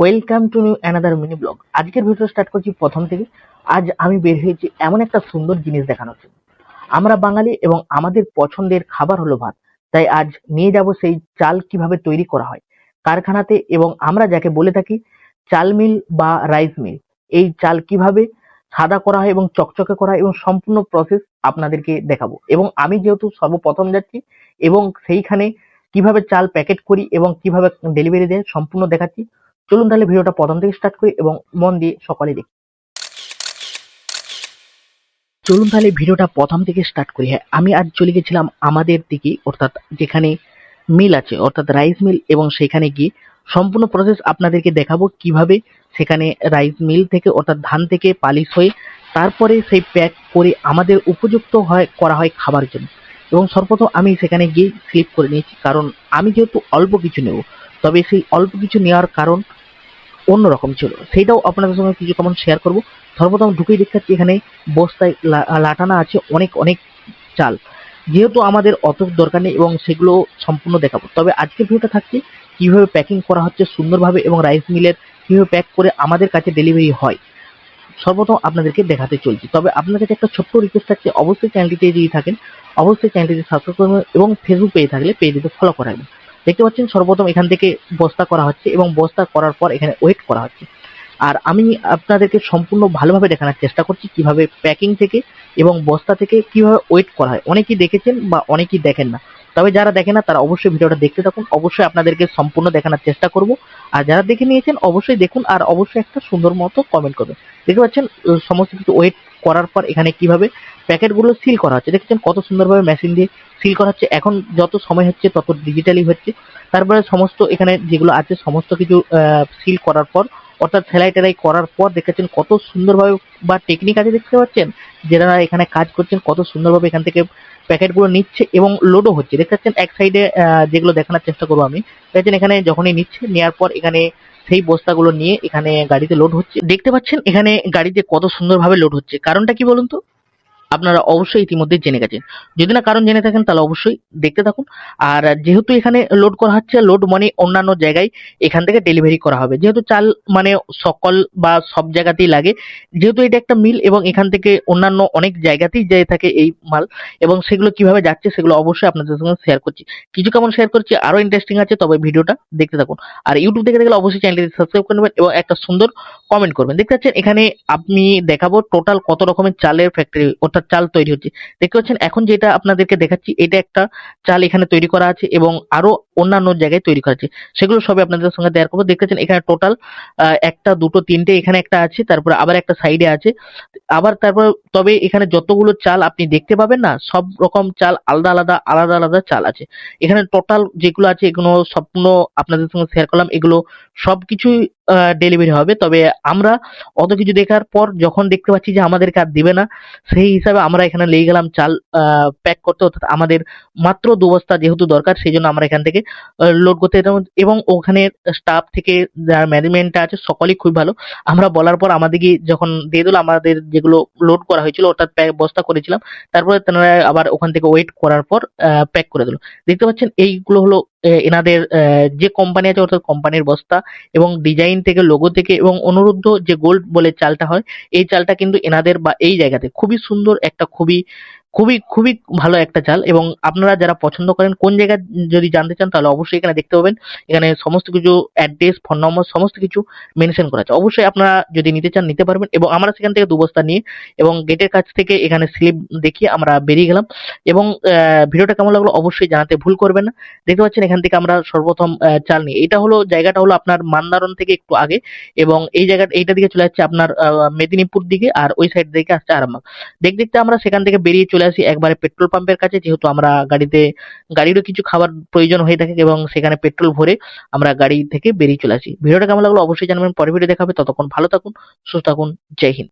Welcome to new another mini blog আজকের video start করছি প্রথম থেকে। আজ আমি বের হয়েছি এমন একটা সুন্দর জিনিস দেখানোর জন্য। আমরা বাঙালি এবং আমাদের পছন্দের খাবার হলো ভাত। তাই আজ নিয়ে যাব সেই চাল কীভাবে তৈরি করা হয়, কারখানাতে এবং আমরা যাকে বলে থাকি চাল মিল বা রাইস মিল এই চাল কীভাবে সাদা করা হয় এবং চকচকে করা হয় এবং সম্পূর্ণ প্রসেস আপনাদেরকে দেখাবো। এবং আমি যেহেতু সর্বপ্রথম যাচ্ছি এবং সেইখানে কীভাবে চাল প্যাকেট করি এবং কীভাবে ডেলিভারি দেয় সম্পূর্ণ দেখাচ্ছি। চলুন তাহলে ভিডিওটা প্রথম থেকে স্টার্ট করি এবং মন দিয়ে সকালে দেখি। চলুন তাহলে ভিডিওটা প্রথম থেকে স্টার্ট করি। হ্যাঁ আমি আজ চলে গেছিলাম আমাদের দিকে, অর্থাৎ যেখানে মিল আছে, অর্থাৎ রাইস মিল এবং সেখানে গিয়ে সম্পূর্ণ প্রসেস আপনাদেরকে দেখাবো কীভাবে সেখানে রাইস মিল থেকে, অর্থাৎ ধান থেকে পালিশ হয়ে তারপরে সেই প্যাক করে আমাদের উপযুক্ত হয়, করা হয় খাবার জন্য। এবং সর্বপ্রথম আমি সেখানে গিয়ে স্লিপ করে নিয়েছি, কারণ আমি যেহেতু অল্প কিছু নেব, তবে সেই অল্প কিছু নেওয়ার কারণ অন্যরকম ছিল। সেইটাও আপনাদের সঙ্গে কিছু কেমন শেয়ার করব। সর্বপ্রথম ঢুকেই দেখাচ্ছি এখানে বস্তায় লাটানা আছে অনেক অনেক চাল। যেহেতু আমাদের অত দরকার নেই এবং সেগুলো সম্পূর্ণ দেখাবো। তবে আজকের ভিডিওটা থাকছে কীভাবে প্যাকিং করা হচ্ছে সুন্দরভাবে এবং রাইস মিলের কীভাবে প্যাক করে আমাদের কাছে ডেলিভারি হয়। সর্বপ্রথম আপনাদেরকে দেখাতে চলছি। তবে আপনার কাছে একটা ছোট্ট রিকোয়েস্ট থাকছে। অবশ্যই চ্যানেলটিতে যদি থাকেন, অবশ্যই চ্যানেলটিতে সাবস্ক্রাইব করবেন এবং ফেসবুক পেয়ে থাকলে পেজটিতে ফলো করে রাখবেন। দেখতে পাচ্ছেন সর্বপ্রথম এখান থেকে বস্তা করা হচ্ছে এবং বস্তা করার পর এখানে ওয়েট করা হচ্ছে। আর আমি আপনাদেরকে সম্পূর্ণ ভালোভাবে দেখানোর চেষ্টা করছি কীভাবে প্যাকিং থেকে এবং বস্তা থেকে কীভাবে ওয়েট করা হয়। অনেকেই দেখেছেন বা অনেকেই দেখেন না। তবে যারা দেখে না, তারা অবশ্যই ভিডিওটা দেখতে থাকুন। অবশ্যই আপনাদেরকে সম্পূর্ণ দেখানোর চেষ্টা করব। আর যারা দেখে নিয়েছেন, অবশ্যই দেখুন আর অবশ্যই একটা সুন্দর মতো কমেন্ট করবেন। দেখতে পাচ্ছেন, সমস্ত কিছু ওয়েট করার পর এখানে কীভাবে প্যাকেটগুলো সিল করা হচ্ছে। দেখছেন কত সুন্দরভাবে মেশিন দিয়ে সিল করা হচ্ছে। এখন যত সময় হচ্ছে, তত ডিজিটালি হচ্ছে। তারপরে সমস্ত এখানে যেগুলো আছে, সমস্ত কিছু সিল করার পর, অর্থাৎ সেলাই টেলাই করার পর দেখেছেন কত সুন্দরভাবে বা টেকনিক আছে দেখতে পাচ্ছেন? যারা এখানে কাজ করছেন, কত সুন্দরভাবে এখান থেকে প্যাকেটগুলো নিচ্ছে এবং লোডও হচ্ছে। দেখতে পাচ্ছেন এক সাইডে যেগুলো দেখানোর চেষ্টা করব আমি। দেখছেন এখানে যখনই নিচ্ছে নেওয়ার পর এখানে সেই বস্তাগুলো নিয়ে এখানে গাড়িতে লোড হচ্ছে। দেখতে পাচ্ছেন এখানে গাড়িতে কত সুন্দরভাবে লোড হচ্ছে। কারণটা কি বলুন তো? আপনারা অবশ্যই ইতিমধ্যে জেনে গেছেন। যদি না কারণ জেনে থাকেন, তাহলে অবশ্যই দেখতে থাকুন। আর যেহেতু এখানে লোড করা হচ্ছে লোড মানে অন্যান্য জায়গায় এখান থেকে ডেলিভারি করা হবে। যেহেতু চাল মানে সকল বা সব জায়গাতেই লাগে, যেহেতু এটা একটা মিল এবং এখান থেকে অন্যান্য অনেক জায়গাতেই যেয়ে থাকে এই মাল, এবং সেগুলো কীভাবে যাচ্ছে সেগুলো অবশ্যই আপনাদের সঙ্গে শেয়ার করছি। কিছু কেমন শেয়ার করছি, আরও ইন্টারেস্টিং আছে, তবে ভিডিওটা দেখতে থাকুন। আর ইউটিউব থেকে দেখলে অবশ্যই চ্যানেলটি সাবস্ক্রাইব করে নেবেন এবং একটা সুন্দর কমেন্ট করবেন। দেখতে পাচ্ছেন, এখানে আমি দেখাবো টোটাল কত রকমের চালের ফ্যাক্টরি অর্থাৎ চাল তৈরি হচ্ছে। দেখতে পাচ্ছেন? এখন যেটা আপনাদেরকে দেখাচ্ছি, এটা একটা চাল এখানে তৈরি করা আছে এবং আরও অন্যান্য জায়গায় তৈরি করা সেগুলো সবই আপনাদের সঙ্গে দেয়ার করব। দেখতে পাচ্ছেন, এখানে টোটাল একটা, দুটো, তিনটে, এখানে একটা আছে, তারপরে আবার একটা সাইডে আছে। আবার তারপর, তবে এখানে যতগুলো চাল আপনি দেখতে পাবেন না, সব রকম চাল আলাদা আলাদা আলাদা আলাদা চাল আছে। এখানে টোটাল যেগুলো আছে, এগুলো সম্পূর্ণ আপনাদের সঙ্গে শেয়ার করলাম। এগুলো সবকিছুই ডেলিভারি হবে। তবে আমরা অত কিছু দেখার পর যখন দেখতে পাচ্ছি যে আমাদেরকে আর দিবে না, সেই হিসাবে আমরা এখানে লেগে গেলাম চাল প্যাক করতে। অর্থাৎ আমাদের মাত্র দু বস্তা যেহেতু দরকার, সেই জন্য আমরা এখান থেকে লোড করতে এবং ওখানে স্টাফ থেকে যার ম্যানেজমেন্টটা আছে, সকলেই খুব ভালো। আমরা বলার পর আমাদেরকে যখন দিয়ে দিল, আমাদের যেগুলো লোড করা হয়েছিল, অর্থাৎ প্যাক বস্তা করেছিলাম, তারপরে তেনারা আবার ওখান থেকে ওয়েট করার পর প্যাক করে দিল। দেখতে পাচ্ছেন, এইগুলো হলো এনাদের যে কোম্পানি আছে, অর্থাৎ কোম্পানির বস্তা এবং ডিজাইন থেকে লোগো থেকে এবং অনুরুদ্ধ যে গোল্ড বলে চালটা হয়, এই চালটা কিন্তু এনাদের বা এই জায়গাতে খুবই সুন্দর, একটা খুবই খুবই খুবই ভালো একটা চাল এবং আপনারা যারা পছন্দ করেন, কোন জায়গায় যদি জানতে চান তাহলে অবশ্যই এখানে দেখতে পাবেন। এখানে সমস্ত কিছু অ্যাড্রেস ফোন নম্বর সমস্ত কিছু মেনশন করা আছে। অবশ্যই আপনারা যদি নিতে চান নিতে পারবেন এবং আমরা সেখান থেকে দুবস্তা নিয়ে এবং গেটের কাছ থেকে এখানে স্লিপ দেখিয়ে আমরা বেরিয়ে গেলাম এবং ভিডিওটা কেমন লাগল অবশ্যই জানাতে ভুল করবেন না। দেখতে পাচ্ছেন এখান থেকে আমরা সর্বপ্রথম চাল নিই। এটা হলো, জায়গাটা হলো আপনার মান্দারন থেকে একটু আগে এবং এই জায়গা, এইটা দিকে চলে যাচ্ছে আপনার মেদিনীপুর দিকে আর ওই সাইড দিকে আসছে আরামবাগ। দেখতে দেখতে আমরা সেখান থেকে বেরিয়ে চলে আসি একবারে পেট্রোল পাম্পের কাছে, যেহেতু আমরা গাড়িতে, গাড়িরও কিছু খাবার প্রয়োজন হয়ে থাকে এবং সেখানে পেট্রোল ভরে আমরা গাড়ি থেকে বেরিয়ে চলে আসি। ভিডিওটা কেমন লাগল অবশ্যই জানাবেন, পরের ভিডিও দেখাবে। ততক্ষণ ভালো থাকুন, সুস্থ থাকুন, জয় হিন্দ।